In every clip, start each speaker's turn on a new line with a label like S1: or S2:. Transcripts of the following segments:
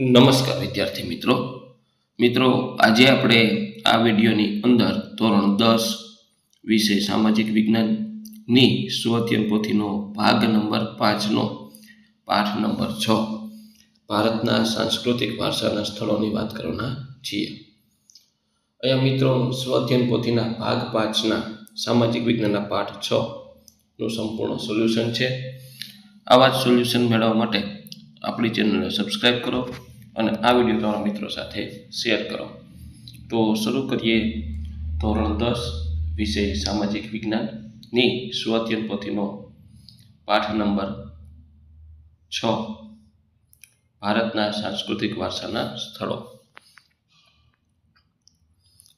S1: નમસ્કાર વિદ્યાર્થી મિત્રો. મિત્રો, આજે આપણે આ વિડીયોની અંદર ધોરણ દસ વિષય સામાજિક વિજ્ઞાનની સ્વત્યન પોથીનો ભાગ નંબર પાંચનો પાઠ નંબર છ. ભારતના સાંસ્કૃતિક વારસાના સ્થળોની વાત કરવાના છીએ. અહીંયા મિત્રો સ્વઅધ્યયન પોથીના ભાગ પાંચના સામાજિક વિજ્ઞાનના પાઠ છ નું સંપૂર્ણ સોલ્યુશન છે. આવા જ સોલ્યુશન મેળવવા માટે આપણી ચેનલને સબસ્ક્રાઈબ કરો. અને આ વીડિયો તમારા મિત્રો સાથે શેર કરો. તો શરૂ કરીએ ધોરણ દસ વિષય સામાજિક વિજ્ઞાનની સ્વાધ્યન પોથીનો પાઠ નંબર છ. ભારતના સાંસ્કૃતિક વારસાના સ્થળો.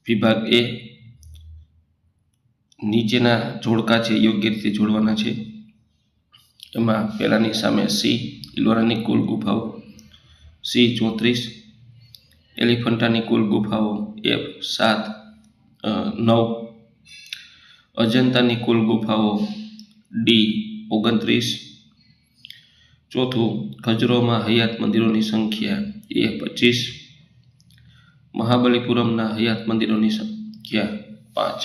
S1: વિભાગ એ નીચેના જોડકા છે, યોગ્ય રીતે જોડવાના છે. એમાં પહેલાંની સામે સી ઇલોરાની કુલ ગુફાઓ સી ચોત્રીસ, એલિફન્ટાની કુલ ગુફાઓ એફ સાત નવ, અજંતાની કુલ ગુફાઓ ડી ઓગણત્રીસ, ચોથું ખજરોમાં હયાત મંદિરોની સંખ્યા એ પચીસ, મહાબલીપુરમના હયાત મંદિરોની સંખ્યા પાંચ.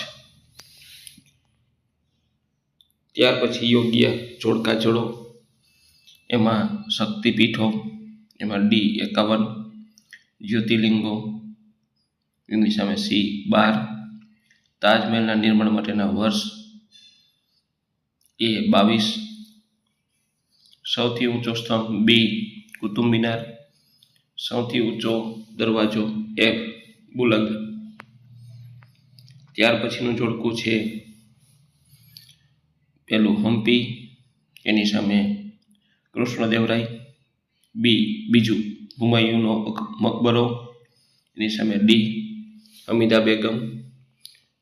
S1: ત્યાર પછી યોગ્ય જોડકા જોડો, એમાં શક્તિપીઠો એમાં ડી એકાવન, જ્યોતિર્લિંગો, એની સામે સી બાર, તાજમહેલના નિર્માણ માટેના વર્ષ એ બાવીસ, સૌથી ઊંચો સ્તંભ બી કુતુબ મિનાર, સૌથી ઊંચો દરવાજો એફ બુલંદ. ત્યાર પછીનું જોડકું છે પેલું હમ્પી એની સામે કૃષ્ણદેવરાય બી, બીજું હુમાયુનો મકબરો, એની સામે ડી હમીદા બેગમ,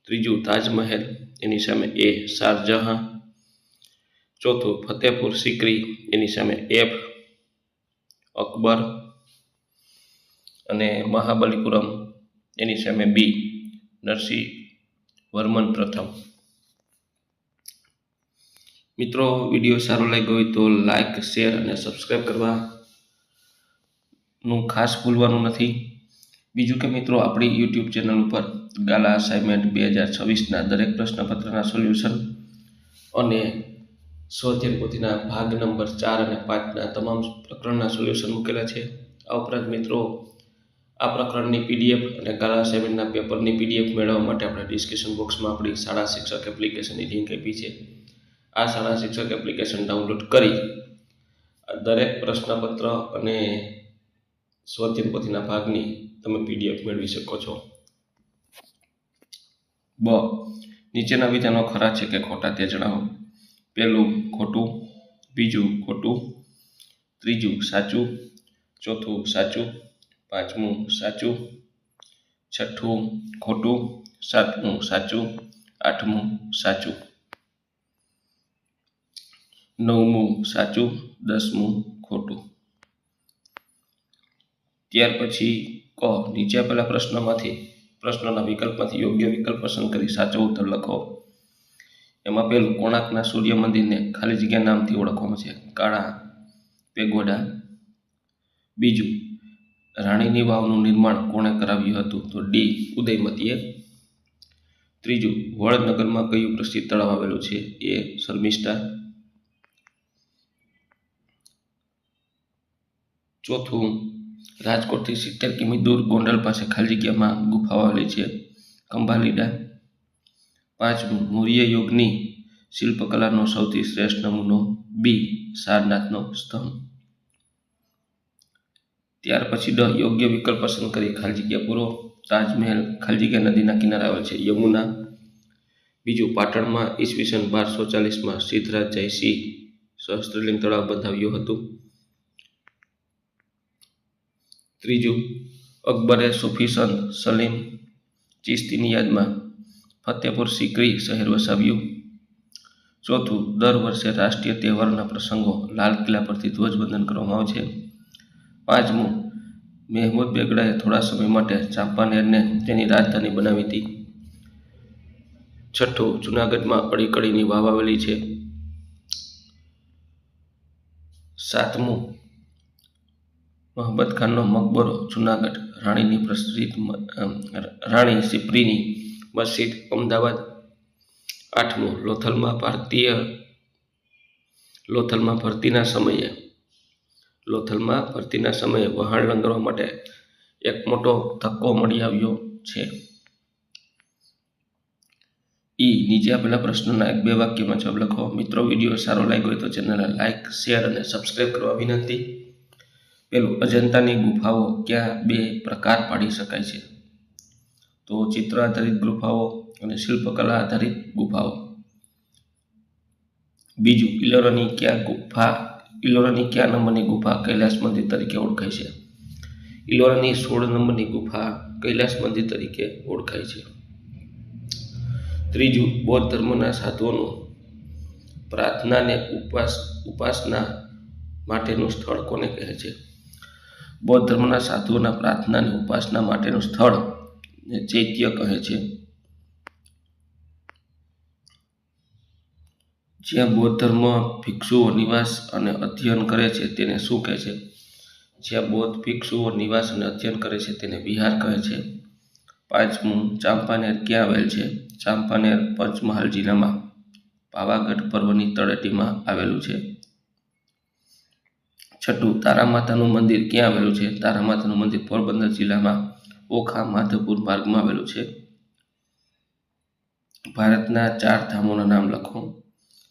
S1: ત્રીજું તાજમહેલ, એની સામે એ શારજહાં, ચોથું ફતેહપુર સિકરી, એની સામે એફ અકબર અને મહાબલીપુરમ, એની સામે બી નરસિંહ વર્મન પ્રથમ. મિત્રો, વીડિયો સારો લાગ્યો હોય તો લાઈક, શેર અને સબસ્ક્રાઈબ કરવાનું ખાસ ભૂલવાનું નથી. બીજું કે મિત્રો, આપણી યુટ્યુબ ચેનલ ઉપર ગાલા અસાઇનમેન્ટ બે હજાર છવ્વીસના દરેક પ્રશ્નપત્રના સોલ્યુશન અને સ્વધ્યન પોથીના ભાગ નંબર ચાર અને પાંચના તમામ પ્રકરણના સોલ્યુશન મૂકેલા છે. આ ઉપરાંત મિત્રો, આ પ્રકરણની પીડીએફ અને ગાલા અસાઇનમેન્ટના પેપરની પીડીએફ મેળવવા માટે આપણે ડિસ્ક્રિપ્શન બોક્સમાં આપણી શાળા શિક્ષક એપ્લિકેશનની લિંક આપી છે. આ શાળા શિક્ષક એપ્લિકેશન ડાઉનલોડ કરી દરેક પ્રશ્નપત્ર અને સ્વધ્યન પોથીના ભાગની તમે પીડીએફ મેળવી શકો છો. બ. નીચેના વિધાનો ખરા છે કે ખોટા તે જણાવો. પહેલું ખોટું, બીજું ખોટું, ત્રીજું સાચું, ચોથું સાચું, પાંચમું સાચું, છઠ્ઠું ખોટું, સાતમું સાચું, આઠમું સાચું. નવમું સાચું, દસમું ખોટું. ત્યાર પછી ક નીચે આપેલા પ્રશ્નમાંથી, પ્રશ્નના વિકલ્પમાંથી યોગ્ય વિકલ્પ પસંદ કરી સાચો ઉત્તર લખો. એમાં પહેલું કોણાર્કના સૂર્ય મંદિરને ખાલી જગ્યા નામથી ઓળખવામાં છે. કાળા પેગોડા. બીજું, રાણીની વાવનું નિર્માણ કોણે કરાવ્યું હતું? તો ડી, ઉદયમતીએ. ત્રીજું, વડનગરમાં કયું પ્રસિદ્ધ તળાવ આવેલું છે? એ, શર્મિષ્ઠા. ચોથું રાજકોટથી સિત્તેર કિમી દૂર ગોંડલ પાસે ખાલી જગ્યામાં ગુફાઓ આવેલી છે. ખંભાલીડા પાંચમું મૌર્ય યુગની શિલ્પકલાનો સૌથી શ્રેષ્ઠ નમૂનો, બી, સારનાથનો સ્તંભ. ત્યાર પછી ડ, યોગ્ય વિકલ્પ પસંદ કરી ખાલી જગ્યા પૂરો. તાજમહેલ ખાલી જગ્યા નદીના કિનારે આવેલ છે. યમુના, બીજું પાટણમાં ઈસવીસન બારસો ચાલીસમાં સિદ્ધરાજ જયસિંહ સહસ્ત્રલિંગ તળાવ બંધાવ્યું હતું. ત્રીજું, અકબરે સૂફી સંત સલીમ ચિશ્તીની યાદમાં ફતેપુર સિકરી શહેર વસાવ્યું. ચોથું, દર વર્ષે રાષ્ટ્રીય તહેવારોના પ્રસંગો લાલ કિલ્લા પરથી ધ્વજવંદન કરવામાં આવે છે. પાંચમું, મહેમૂદ બેગડાએ થોડા સમય માટે ચાંપાનેરને તેની રાજધાની બનાવી હતી. છઠ્ઠું, જૂનાગઢમાં અડીકડીની વાવ આવેલી છે. સાતમું મોહમ્મદ ખાનનો મકબરો જુનાગઢ, રાણીની પ્રસિદ્ધ રાણી સિપ્રીની મસ્જિદ, અમદાવાદ. આઠમું, લોથલમાં ભારતીય, લોથલમાં ભરતીના સમયે, લોથલમાં ભરતીના સમયે વહાણ લંગરવા માટે એક મોટો ધક્કો મળી આવ્યો છે. ઈ નીચે આપેલા પ્રશ્નોના એક બે વાક્યમાં જવાબ લખો. મિત્રો, વીડિયો સારો લાગ્યો હોય તો ચેનલને લાઇક શેર અને સબસ્ક્રાઈબ કરવા વિનંતી. પેલું અજંતાની ગુફાઓ ક્યાં બે પ્રકાર પાડી શકાય છે? તો ચિત્ર આધારિત ગુફાઓ અને શિલ્પકલા આધારિત ગુફાઓ. બીજું, ઇલોરાની ક્યાં ગુફા, ઇલોરાની ક્યાં નંબરની ગુફા કૈલાસ મંદિર તરીકે ઓળખાય છે? ઇલોરાની સોળ નંબરની ગુફા કૈલાસ મંદિર તરીકે ઓળખાય છે. ત્રીજું, બૌદ્ધ ધર્મના સાધુઓનું પ્રાર્થનાને ઉપાસ ઉપાસના માટેનું સ્થળ કોને કહે છે? બૌદ્ધ ધર્મના સાધુઓના પ્રાર્થના અને ઉપાસના માટેનું સ્થળ ચૈત્ય કહે છે. જ્યાં બૌદ્ધ ધર્મ ભિક્ષુઓ નિવાસ અને અધ્યયન કરે છે તેને શું કહે છે? જ્યાં બૌદ્ધ ભિક્ષુઓ નિવાસ અને અધ્યયન કરે છે તેને વિહાર કહે છે. પાંચમું, ચાંપાનેર ક્યાં આવેલ છે? ચાંપાનેર પંચમહાલ જિલ્લામાં પાવાગઢ પર્વની તળેટીમાં આવેલું છે. છઠ્ઠું તારામાતાનું મંદિર ક્યાં આવેલું છે? તારા માતાનું મંદિર પોરબંદર જિલ્લામાં ઓખા માધવપુર માર્ગમાં આવેલું છે. ભારતના ચાર ધામોના નામ લખો.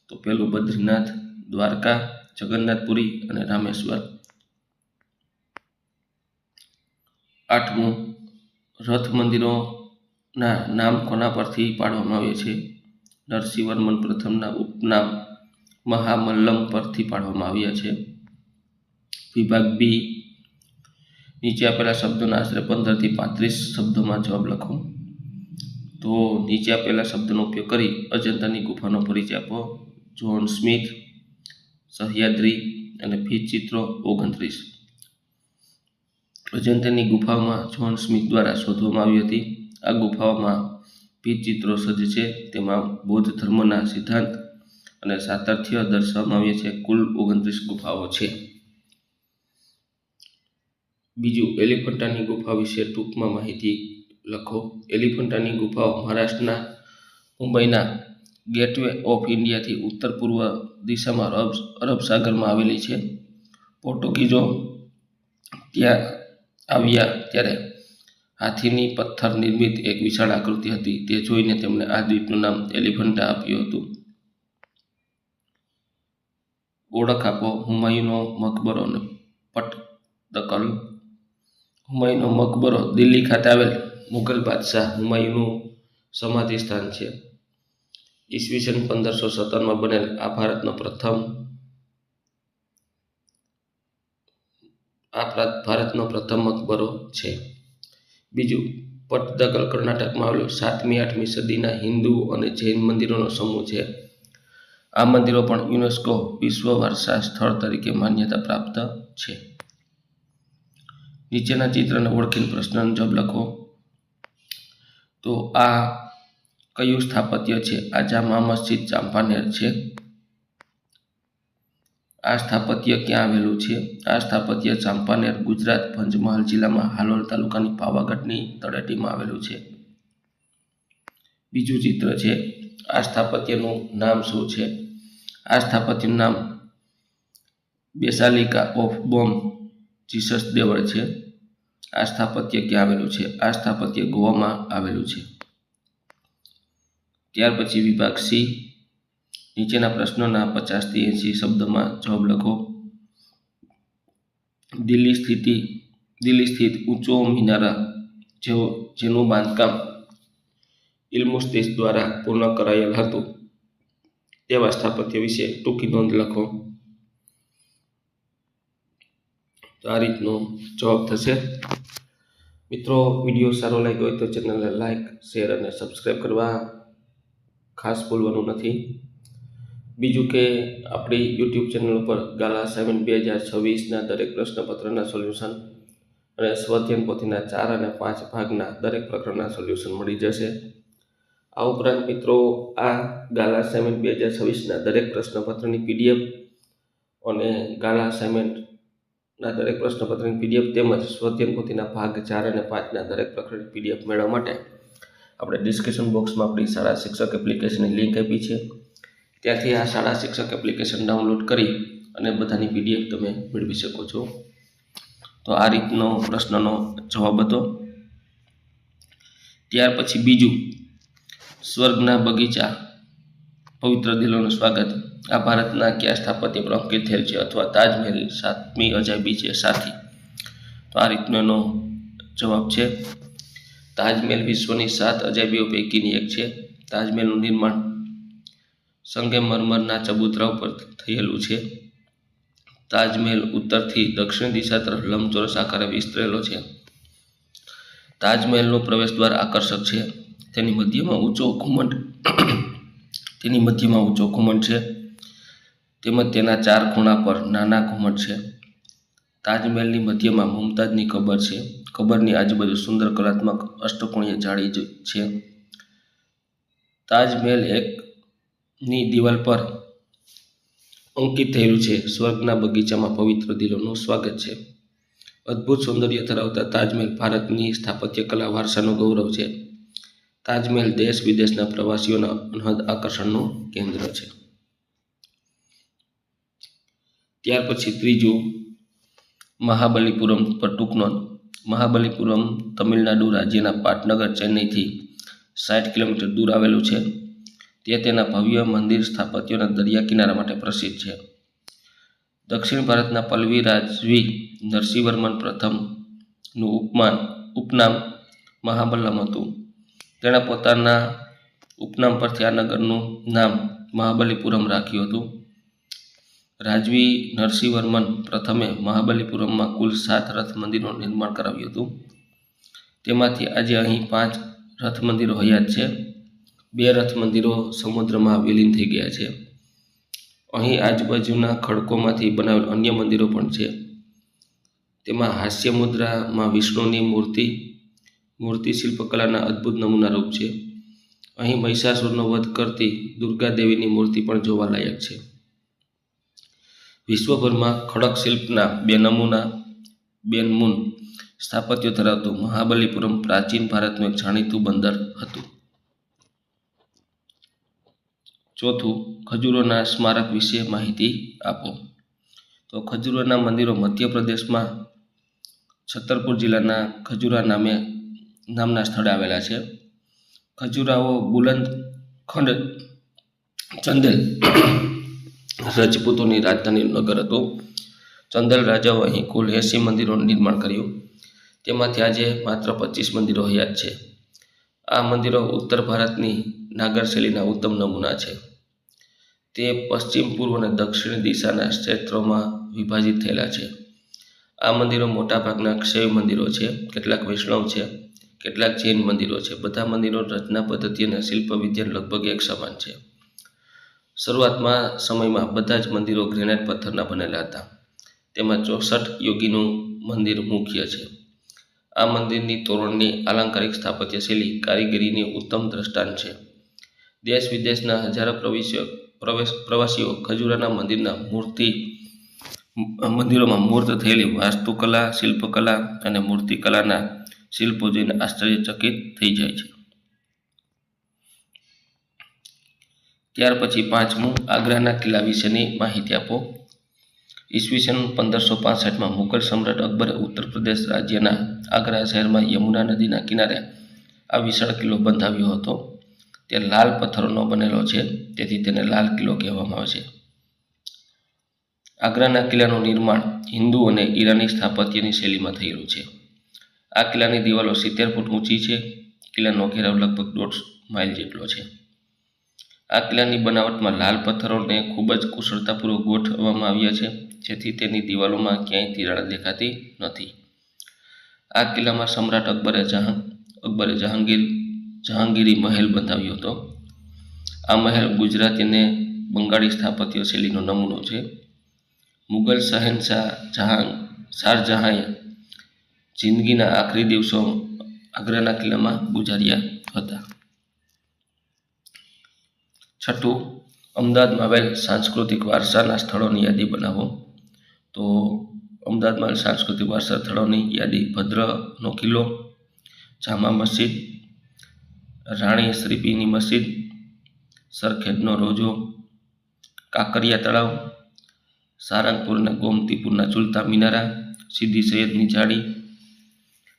S1: તો પેલું બદ્રીનાથ, દ્વારકા, જગન્નાથપુરી અને રામેશ્વર. આઠમું, રથ મંદિરોના નામ કોના પરથી પાડવામાં આવે છે? નરસિંહવર્મન પ્રથમના ઉપનામ મહામલ્લમ પરથી પાડવામાં આવ્યા છે. વિભાગ બી. નીચે આપેલા શબ્દોના આશરે પંદરથી પાંત્રીસ શબ્દોમાં જવાબ લખો. તો નીચે આપેલા શબ્દનો ઉપયોગ કરી અજંતાની ગુફાનો પરિચય આપો. જ્હોન સ્મિથ, સહ્યાદ્રી અને ફીચ ચિત્રો ઓગણત્રીસ. અજંતાની ગુફામાં જ્હોન સ્મિથ દ્વારા શોધવામાં આવી હતી. આ ગુફાઓમાં ભીત ચિત્રો સજ્જ છે. તેમાં બૌદ્ધ ધર્મના સિદ્ધાંત અને સાતર્થ્ય દર્શાવવામાં આવ્યા છે. કુલ ઓગણત્રીસ ગુફાઓ છે. બીજું એલિફન્ટાની ગુફા વિશે ટૂંકમાં માહિતી લખો. એલિફન્ટાની ગુફાઓ મહારાષ્ટ્રના, મુંબઈના ગેટવે ઓફ ઇન્ડિયાથી ઉત્તર પૂર્વ દિશામાં અરબ અરબ સાગરમાં આવેલી છે. પોર્ટુગીઝો ત્યાં આવ્યા ત્યારે હાથીની પથ્થર નિર્મિત એક વિશાળ આકૃતિ હતી. તે જોઈને તેમણે આ દ્વીપનું નામ એલિફન્ટા આપ્યું હતું. ઓળખ આપો. હુમાયુનો મકબરો અને પટદકલ હુમાયુનો મકબરો દિલ્હી ખાતે આવેલ મુઘલ બાદશાહ હુમાયુનું સમાધિ સ્થાન છે. ઈસવીસન પંદરસો સત્તરમાં બનેલ આ ભારતનો પ્રથમ આ ભારતનો પ્રથમ મકબરો છે. બીજું પટદકલ કર્ણાટકમાં આવેલું સાતમી, આઠમી સદીના હિન્દુ અને જૈન મંદિરોનો સમૂહ છે. આ મંદિરો પણ યુનેસ્કો વિશ્વ વારસા સ્થળ તરીકે માન્યતા પ્રાપ્ત છે. નીચેના ચિત્રને ઓળખીને પ્રશ્નનો જવાબ લખો. તો આ કયું સ્થાપત્ય છે? આ જામા મસ્જિદ ચાંપાનેર છે. આ સ્થાપત્ય ક્યાં આવેલું છે? આ સ્થાપત્ય ચાંપાનેર ગુજરાત પંચમહાલ જિલ્લામાં હાલોલ તાલુકાની પાવાગઢની તળેટીમાં આવેલું છે. બીજું ચિત્ર છે. આ સ્થાપત્યનું નામ શું છે? આ સ્થાપત્યનું નામ બેસાલિકા ઓફ બોમ્બ જીસસ દેવળ છે. આ સ્થાપત્ય ક્યાં આવેલું છે? આ સ્થાપત્ય ગોવામાં આવેલું છે. ત્યાર પછી વિભાગ સી. નીચેના પ્રશ્નોના પચાસથી એંસી શબ્દમાં જવાબ લખો. દિલ્હી સ્થિતિ, દિલ્હી સ્થિત ઊંચો મિનારા જેવો જેનું બાંધકામ ઇલ્મુસ્તિસ દ્વારા પૂર્ણ કરાયેલ હતું, તેવા સ્થાપત્ય વિશે ટૂંકી નોંધ લખો. તો આ રીતનો જવાબ થશે. મિત્રો, વીડિયો સારો લાગ્યો હોય તો ચેનલને લાઈક, શેર અને સબસ્ક્રાઈબ કરવા ખાસ ભૂલવાનું નથી. બીજું કે આપણી યુટ્યુબ ચેનલ ઉપર ગાલા સેવન બે હજાર છવ્વીસના દરેક પ્રશ્નપત્રના સોલ્યુશન અને સ્વધ્યન પોથીના ચાર અને પાંચ ભાગના દરેક પ્રકરણના સોલ્યુશન મળી જશે. આ ઉપરાંત મિત્રો, આ ગાલા સેમેન્ટ બે હજાર છવ્વીસના દરેક પ્રશ્નપત્રની પીડીએફ અને ગાલા સેમેન્ટ ના, દરેક પ્રશ્નપત્રની પીડીએફ તેમજ સ્વધ્યન ભાગ ચાર અને પાંચના દરેક પ્રકરણની પીડીએફ મેળવવા માટે આપણે ડિસ્ક્રિપ્શન બોક્સમાં આપણી શાળા શિક્ષક એપ્લિકેશનની લિંક આપી છે. ત્યાંથી આ શાળા શિક્ષક એપ્લિકેશન ડાઉનલોડ કરી અને બધાની પીડીએફ તમે મેળવી શકો છો. તો આ રીતનો પ્રશ્નનો જવાબ હતો. ત્યાર પછી બીજું, સ્વર્ગના બગીચા, પવિત્ર દિલોનું સ્વાગત. આ ભારતના કયા સ્થાપત્ય પર અંકિત થયેલ છે અથવા તાજમહેલ, સાતમી અજાયબી છે, સાથી? તો આ રીતનો જવાબ છે. તાજમહેલ વિશ્વની સાત અજાયબીઓ પૈકીની એક છે. તાજમહેલનું નિર્માણ સંગેમરમરના ચબૂતરા ઉપર થયેલું છે. તાજમહેલ ઉત્તરથી દક્ષિણ દિશા તરફ લંબચોરસ આકારે વિસ્તરેલો છે. તાજમહેલનો પ્રવેશ દ્વાર આકર્ષક છે. તેની મધ્યમાં ઊંચો ઘુમટ તેની મધ્યમાં ઊંચો ઘુમટ છે. તેમજ તેના ચાર ખૂણા પર નાના ઘુમટ છે. તાજમહેલની મધ્યમાં મુમતાજની કબર છે. કબરની આજુબાજુ સુંદર કલાત્મક અષ્ટકોણીય જાળી છે. તાજમહેલ એકની દિવાલ પર અંકિત થયેલું છે. સ્વર્ગના બગીચામાં પવિત્ર દિલોનું સ્વાગત છે. અદ્ભુત સૌંદર્ય ધરાવતા તાજમહેલ ભારતની સ્થાપત્ય કલા વારસાનું ગૌરવ છે. તાજમહેલ દેશ વિદેશના પ્રવાસીઓના અનહદ આકર્ષણનું કેન્દ્ર છે. ત્યાર પછી ત્રીજું મહાબલીપુરમ પર ટૂંક મહાબલીપુરમ તમિલનાડુ રાજ્યના પાટનગર ચેન્નઈથી સાઠ કિલોમીટર દૂર આવેલું છે. તે તેના ભવ્ય મંદિર સ્થાપત્યોના દરિયા કિનારા માટે પ્રસિદ્ધ છે. દક્ષિણ ભારતના પલ્લવી રાજવી નરસિંહવર્મન પ્રથમનું ઉપમાન, ઉપનામ મહાબલ્લમ હતું. તેણે પોતાના ઉપનામ પરથી આ નગરનું નામ મહાબલીપુરમ રાખ્યું હતું. રાજવી નરસિંહવર્મન પ્રથમે મહાબલીપુરમમાં કુલ સાત રથ મંદિરનું નિર્માણ કરાવ્યું હતું. તેમાંથી આજે અહીં પાંચ રથ મંદિરો હયાત છે. બે રથ મંદિરો સમુદ્રમાં વિલીન થઈ ગયા છે. અહીં આજુબાજુના ખડકોમાંથી બનાવેલ અન્ય મંદિરો પણ છે. તેમાં હાસ્ય મુદ્રામાં વિષ્ણુની મૂર્તિ મૂર્તિ શિલ્પકલાના અદ્ભુત નમૂના રૂપ છે. અહીં મહિષાસુરનો વધ કરતી દુર્ગા દેવીની મૂર્તિ પણ જોવાલાયક છે. વિશ્વભરમાં ખડક શિલ્પના બે નમૂના બેનમૂન સ્થાપત્યો ધરાવતું મહાબલીપુરમ પ્રાચીન ભારતનું એક જાણીતું બંદર હતું. ચોથું, ખજૂરોના સ્મારક વિશે માહિતી આપો. તો ખજૂરોના મંદિરો મધ્યપ્રદેશમાં છતરપુર જિલ્લાના ખજૂરા નામે નામના સ્થળે આવેલા છે. ખજૂરાઓ બુલંદ ખંડ ચંદેલ રજપૂતોની રાજધાની નગર હતું. ચંદેલ રાજાઓ અહીં કુલ એંસી મંદિરોનું નિર્માણ કર્યું. તેમાંથી આજે માત્ર પચીસ મંદિરો હયાત છે. આ મંદિરો ઉત્તર ભારતની નાગર શૈલીના ઉત્તમ નમૂના છે. તે પશ્ચિમ, પૂર્વ અને દક્ષિણ દિશાના ક્ષેત્રોમાં વિભાજિત થયેલા છે. આ મંદિરો મોટાભાગના શૈવ મંદિરો છે, કેટલાક વૈષ્ણવ છે, કેટલાક જૈન મંદિરો છે. બધા મંદિરો રચના પદ્ધતિ અને શિલ્પ વિદ્યા લગભગ એક સમાન છે. શરૂઆતમાં સમયમાં બધા જ મંદિરો ગ્રેનાઇટ પથ્થરના બનેલા હતા. તેમાં ચોસઠ યોગીનું મંદિર મુખ્ય છે. આ મંદિરની તોરણની આલંકારિક સ્થાપત્ય શૈલી કારીગરીની ઉત્તમ દ્રષ્ટાંત છે. દેશ વિદેશના હજારો પ્રવેશીઓ, પ્રવેશ, પ્રવાસીઓ ખજુરાના મંદિરના મૂર્તિ, મંદિરોમાં મૂર્ત થયેલી વાસ્તુકલા, શિલ્પકલા અને મૂર્તિકલાના શિલ્પો જોઈને આશ્ચર્યચકિત થઈ જાય છે. ત્યાર પછી પાંચમું આગ્રાના કિલ્લા વિશેની માહિતી આપો. ઈસવીસન પંદરસો પાસઠમાં મુઘલ સમ્રાટ અકબરે ઉત્તર પ્રદેશ રાજ્યના આગ્રા શહેરમાં યમુના નદીના કિનારે આ વિશાળ કિલ્લો બંધાવ્યો હતો. તે લાલ પથ્થરોનો બનેલો છે, તેથી તેને લાલ કિલ્લો કહેવામાં આવે છે. આગ્રાના કિલ્લાનું નિર્માણ હિન્દુ અને ઈરાની સ્થાપત્યની શૈલીમાં થયેલું છે. આ કિલ્લાની દિવાલો સિત્તેર ફૂટ ઊંચી છે. કિલ્લાનો ઘેરાવ લગભગ દોઢ માઇલ જેટલો છે. આ કિલ્લાની બનાવટમાં લાલ પથ્થરોને ખૂબ જ કુશળતાપૂર્વક ગોઠવવામાં આવ્યા છે, જેથી તેની દિવાલોમાં ક્યાંય તિરાડ દેખાતી નથી. આ કિલ્લામાં સમ્રાટ અકબરે જહાં, અકબરે જહાંગીર, જહાંગીરી મહેલ બંધાવ્યો હતો. આ મહેલ ગુજરાતી અને બંગાળી સ્થાપત્ય શૈલીનો નમૂનો છે. મુગલ શહેનશાહ જહાં શાહજહાંએ જિંદગીના આખરી દિવસો આગ્રાના કિલ્લામાં ગુજાર્યા હતા. છઠ્ઠું, અમદાવાદમાં આવેલ સાંસ્કૃતિક વારસાના સ્થળોની યાદી બનાવો. તો અમદાવાદમાં આવેલ સાંસ્કૃતિક વારસા સ્થળોની યાદી ભદ્રનો કિલ્લો, જામા મસ્જિદ, રાણી શ્રીપીની મસ્જિદ સરખેજનો રોજો, કાંકરિયા તળાવ, સારંગપુરના ગોમતીપુરના ઝૂલતા મિનારા સીદી સૈયદની જાળી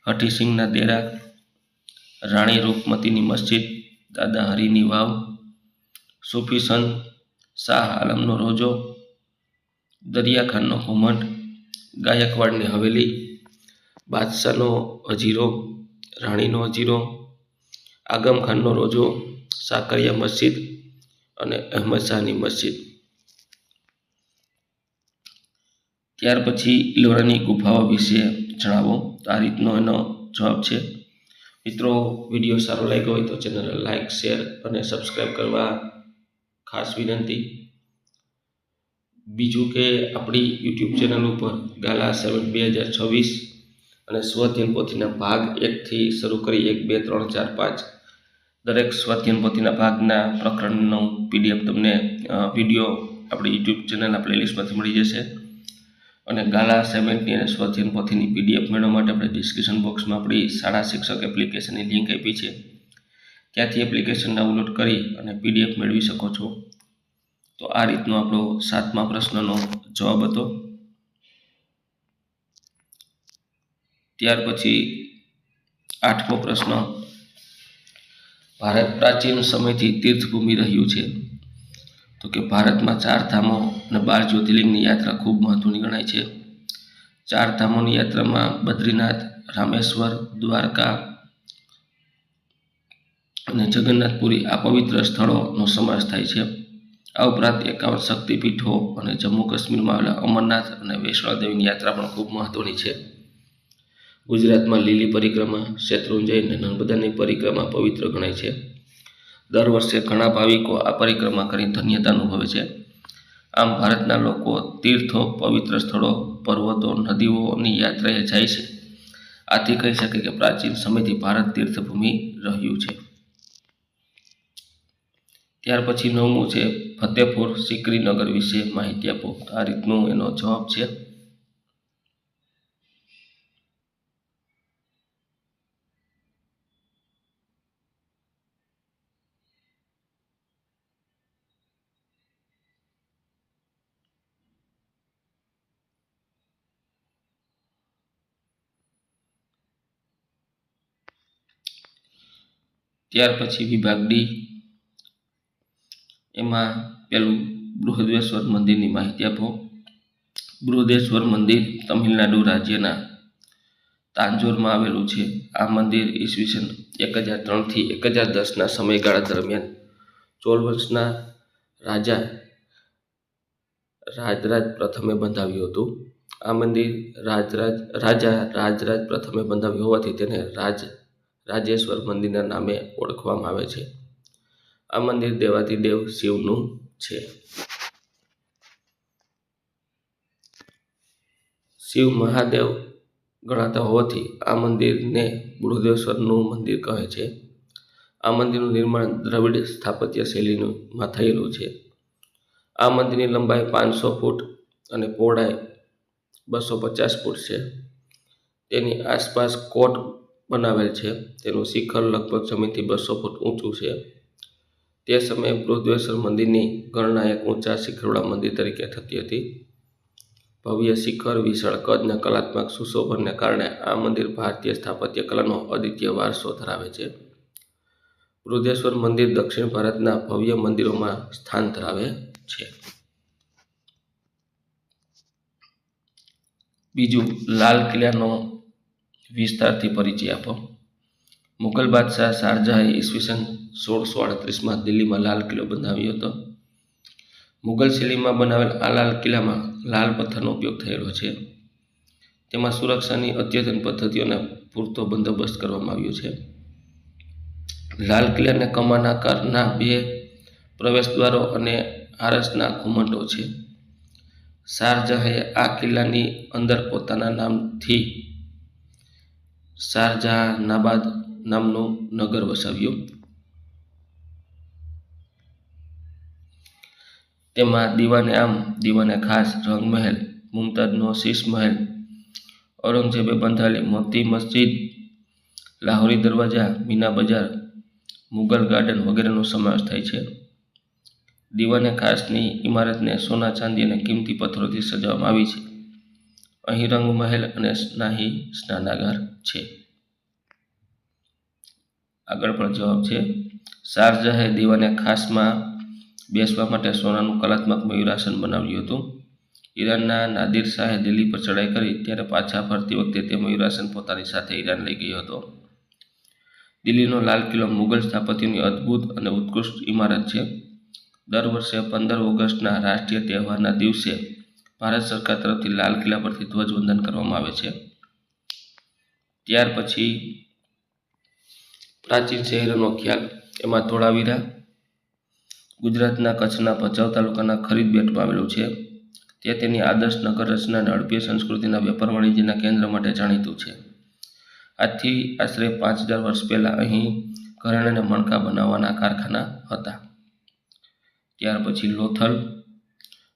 S1: હઠીસિંહના દેરા રાણી રૂપમતીની મસ્જિદ, દાદા હરિની વાવ સૂફી સંત શાહ આલમનો રોજો, દરિયાખાનનો ઘુમટ ગાયકવાડની હવેલી, બાદશાહનો અજીરો, રાણીનો અજીરો આગમ ખાનનો રોજો, સાકરિયા મસ્જિદ અને અહેમદ શાહની મસ્જિદ. ત્યાર પછી ઇલોરાની ગુફાઓ વિશે જણાવો. તો આ રીતનો એનો જવાબ છે. મિત્રો, વીડિયો સારો લાગ્યો હોય તો ચેનલ લાઇક શેર અને સબસ્ક્રાઈબ કરવા ખાસ વિનંતી. બીજું કે આપણી યુટ્યુબ ચેનલ ઉપર ગાલા સેવન બે હજાર છવ્વીસ અને સ્વધ્યન પોથીના ભાગ એકથી શરૂ કરી એક, બે, ત્રણ, ચાર, પાંચ દરેક સ્વાધ્યન પોથીના ભાગના પ્રકરણનો પીડીએફ તમને વીડિયો આપણી યુટ્યુબ ચેનલના પ્લેલિસ્ટમાંથી મળી જશે. અને ગાલા સેવન્ટી અને સ્વાધ્યન પીડીએફ મેળવવા માટે આપણે ડિસ્ક્રિપ્શન બોક્સમાં આપણી શાળા શિક્ષક એપ્લિકેશનની લિંક આપી છે. ત્યાંથી એપ્લિકેશન ડાઉનલોડ કરી અને પીડીએફ મેળવી શકો છો. તો આ રીતનો આપણો સાતમા પ્રશ્નનો જવાબ હતો. ત્યાર પછી આઠમો પ્રશ્ન. ભારત પ્રાચીન સમયથી તીર્થભૂમિ રહ્યું છે. તો કે ભારતમાં ચાર ધામો અને બાર જ્યોતિર્લિંગની યાત્રા ખૂબ મહત્વની ગણાય છે. ચાર ધામોની યાત્રામાં બદ્રીનાથ, રામેશ્વર, દ્વારકા અને જગન્નાથપુરી આ પવિત્ર સ્થળોનો સમાવેશ થાય છે. આ ઉપરાંત એકાવન શક્તિપીઠો અને જમ્મુ કાશ્મીરમાં આવેલા અમરનાથ અને વૈષ્ણોદેવીની યાત્રા પણ ખૂબ મહત્વની છે. ગુજરાતમાં લીલી પરિક્રમા, શેત્રુંજય અને નર્મદાની પરિક્રમા પવિત્ર ગણાય છે. દર વર્ષે ઘણા ભાવિકો આ પરિક્રમા કરી ધન્યતા અનુભવે છે. આમ ભારતના લોકો તીર્થો, પવિત્ર સ્થળો, પર્વતો, નદીઓની યાત્રાએ જાય છે. આથી કહી શકે કે પ્રાચીન સમયથી ભારત તીર્થભૂમિ રહ્યું છે. ત્યાર પછી નવમું છે ફતેપુર સિકરીનગર વિશે માહિતી આપો. આ રીતનો એનો જવાબ છે. ત્યાર પછી વિભાગ ડી. એમાં પેલું બૃહદેશ્વર મંદિરની માહિતી આપો. બૃહદેશ્વર મંદિર તમિલનાડુ રાજ્યના તાંજોરમાં આવેલું છે. આ મંદિર ઈસવીસન એક હજાર ત્રણથી એક હજાર દસના સમયગાળા દરમિયાન ચોલ વંશના રાજા રાજરાજ પ્રથમે બંધાવ્યું હતું. આ મંદિર રાજરાજ, રાજા રાજરાજ પ્રથમે બંધાવ્યું હોવાથી તેને રાજ, રાજેશ્વર મંદિરના નામે ઓળખવામાં આવે છે. આ મંદિર દેવાતિદેવ શિવનું છે. શિવ મહાદેવ ગણાતા હોવાથી આ મંદિરને બૃહદેશ્વરનું મંદિર કહે છે. આ મંદિરનું નિર્માણ દ્રવિડ સ્થાપત્ય શૈલીમાં થયેલું છે. આ મંદિરની લંબાઈ પાંચસો ફૂટ અને પહોળાઈ બસો પચાસ ફૂટ છે. તેની આસપાસ કોટ બનાવેલ છે. તેનું શિખર લગભગ જમીનથી બસો ફૂટ ઊંચું છે. તે સમયે બૃહદેશ્વર મંદિરની ગણના એક ઊંચા શિખરવાળા મંદિર તરીકે થતી હતી. ભવ્ય શિખર, વિશાળ કદ અને કલાત્મક સુશોભનને કારણે આ મંદિર ભારતીય સ્થાપત્ય કલાનો અદ્વિતીય વારસો ધરાવે છે. બૃહદેશ્વર મંદિર દક્ષિણ ભારતના ભવ્ય મંદિરોમાં સ્થાન ધરાવે છે. બીજું લાલ કિલ્લાનો વિસ્તારથી પરિચય આપો. મુઘલ બાદશાહ શારજહાએ ઈસવીસન સોળસો અડત્રીસમાં દિલ્હીમાં લાલ કિલ્લો બંધાવ્યો હતો. મુઘલ શૈલીમાં બનાવેલ આ લાલ કિલ્લામાં લાલ પથ્થરનો ઉપયોગ થયેલો છે. તેમાં સુરક્ષાની અદ્યતન પદ્ધતિઓને પૂરતો બંદોબસ્ત કરવામાં આવ્યો છે. લાલ કિલ્લાને કમાન આકારના બે પ્રવેશદ્વારો અને આરસના ઘુમટો છે. શારજહાએ આ કિલ્લાની અંદર પોતાના નામથી શારજહાનાબાદ નામનું નગર વસાવ્યું. તેમાં દીવાને આમ, દીવાને ખાસ રંગમહેલ, મુમતાજનો શીશ મહેલ ઔરંગઝેબે બંધાયેલી મોતી મસ્જિદ, લાહોરી દરવાજા, મીના બજાર, મુગલ ગાર્ડન વગેરેનો સમાવેશ થાય છે. દીવાને ખાસની ઇમારતને સોના ચાંદી અને કિંમતી પથ્થરોથી સજાવવામાં આવી છે. અહીં રંગમહેલ અને સ્નાહી સ્નાનાગાર છે. આગળ પણ જવાબ છે. શારજહાએ દીવાને ખાસમાં બેસવા માટે સોનાનું કલાત્મક મયુરાસન બનાવ્યું હતું. ઈરાનના નાદિર શાહે દિલ્હી પર ચડાઈ કરી ત્યારે પાછા ફરતી વખતે તે મયુરાસન પોતાની સાથે ઈરાન લઈ ગયો હતો. દિલ્હીનો લાલ કિલ્લો મુગલ સ્થાપત્યની અદ્ભુત અને ઉત્કૃષ્ટ ઇમારત છે. દર વર્ષે પંદર ઓગસ્ટના રાષ્ટ્રીય તહેવારના દિવસે ભારત સરકાર તરફથી લાલ કિલ્લા પરથી ધ્વજવંદન કરવામાં આવે છે. ત્યાર પછી પ્રાચીન શહેરોનો ખ્યાલ. એમાં ધોળાવીરા ગુજરાતના કચ્છના ભચાઉ તાલુકાના ખરીદ બેટમાં આવેલું છે. તે તેની આદર્શ નગર રચના અને અળપીય સંસ્કૃતિના વેપાર વાણિજ્યના કેન્દ્ર માટે જાણીતું છે. આજથી આશરે પાંચ હજાર વર્ષ પહેલાં અહીં ઘરેણ અને મણકા બનાવવાના કારખાના હતા. ત્યાર પછી લોથલ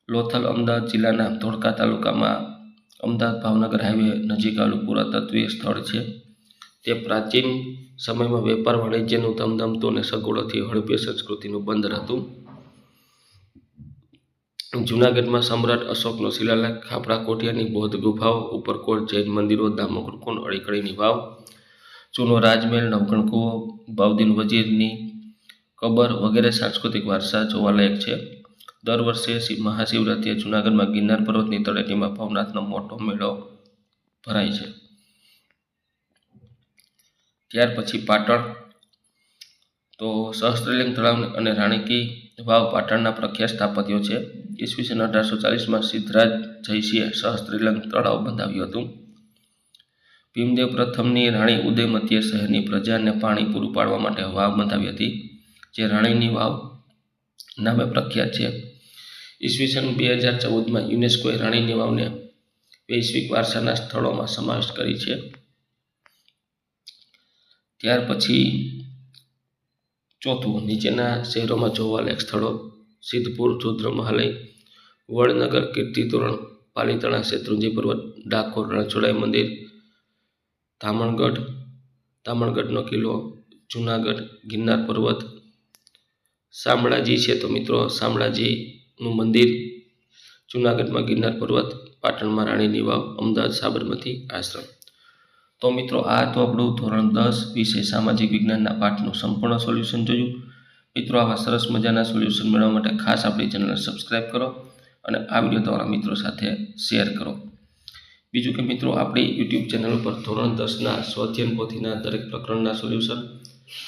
S1: લોથલ અમદાવાદ જિલ્લાના ધોળકા તાલુકામાં અમદાવાદ ભાવનગર હાઈવે નજીક આવેલું પુરાતત્વીય સ્થળ છે. તે પ્રાચીન સમયમાં વેપાર વાણિજ્યનું ધમધમતું અને સગવડોથી હડપીય સંસ્કૃતિનું બંદર હતું. જૂનાગઢમાં સમ્રાટ અશોકનો શિલાલેખ, ખાપરા કોઠિયાની બૌદ્ધ ગુફાઓ ઉપરકોટ જૈન મંદિરો દામોકુંડ અડીકડીની વાવ જૂનો રાજમહેલ, નવગણ બાઉદ્દીન વજીરની કબર વગેરે સાંસ્કૃતિક વારસા જોવાલાયક છે. દર વર્ષે શિવ- મહાશિવરાત્રિએ જૂનાગઢમાં ગિરનાર પર્વતની તળેટીમાં ભવનાથનો મોટો મેળો ભરાય છે. ત્યાર પછી પાટણ. તો સહસ્ત્રલિંગ તળાવ અને રાણીકી વાવ પાટણના પ્રખ્યાત સ્થાપત્યો છે. ઈસવીસન અઢારસો ચાલીસમાં સિદ્ધરાજ જયસિંહે સહસ્ત્રીલંગ તળાવ બંધાવ્યું હતું. ભીમદેવ પ્રથમની રાણી ઉદયમતીએ શહેરની પ્રજાને પાણી પૂરું પાડવા માટે વાવ બંધાવી હતી, જે રાણીની વાવ નામે પ્રખ્યાત છે. ઈસવીસન બે હજાર ચૌદમાં યુનેસ્કોએ રાણીની વાવને વૈશ્વિક વારસાના સ્થળોમાં સમાવેશ કરી છે. ત્યાર પછી ચોથું, નીચેના શહેરોમાં જોવાલાયક સ્થળો, સિદ્ધપુર, રુદ્ર મહાલય, વડનગર કીર્તિતોરણ પાલીતાણા શેત્રુંજી પર્વત, ડાકોર રણછોડાઈ મંદિર, ધામણગઢ, ધામણગઢનો કિલ્લો, જૂનાગઢ, ગિરનાર પર્વત, શામળાજી છે તો મિત્રો શામળાજીનું મંદિર, જૂનાગઢમાં ગિરનાર પર્વત, પાટણમાં રાણીની વાવ અમદાવાદ સાબરમતી આશ્રમ. તો મિત્રો, આ તો આપણું ધોરણ દસ વિષય સામાજિક વિજ્ઞાનના પાઠનું સંપૂર્ણ સોલ્યુશન જોયું. મિત્રો, આવા સરસ મજાના સોલ્યુશન મેળવવા માટે ખાસ આપણી ચેનલને સબસ્ક્રાઈબ કરો અને આ વીડિયો તમારા મિત્રો સાથે શેર કરો. બીજું કે મિત્રો, આપણી યુટ્યુબ ચેનલ ઉપર ધોરણ દસના સ્વધ્યન પોથીના દરેક પ્રકરણના સોલ્યુશન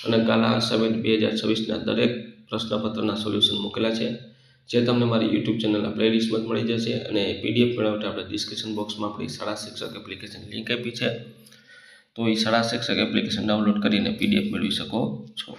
S1: અને ગાલા અસાઇનમેન્ટ બે હજાર છવ્વીસના દરેક પ્રશ્નપત્રના સોલ્યુશન મૂકેલા છે. જે તમને મારી યુટ્યુબ ચેનલના પ્લેલિસ્ટમાં મળી જશે અને પીડીએફ મેળવવા માટે આપણે ડિસ્ક્રિપ્શન બોક્સમાં આપણી શાળા શિક્ષક એપ્લિકેશન લિંક આપી છે. તો એ શાળા શિક્ષક એપ્લિકેશન ડાઉનલોડ કરીને પીડીએફ મેળવી શકો છો.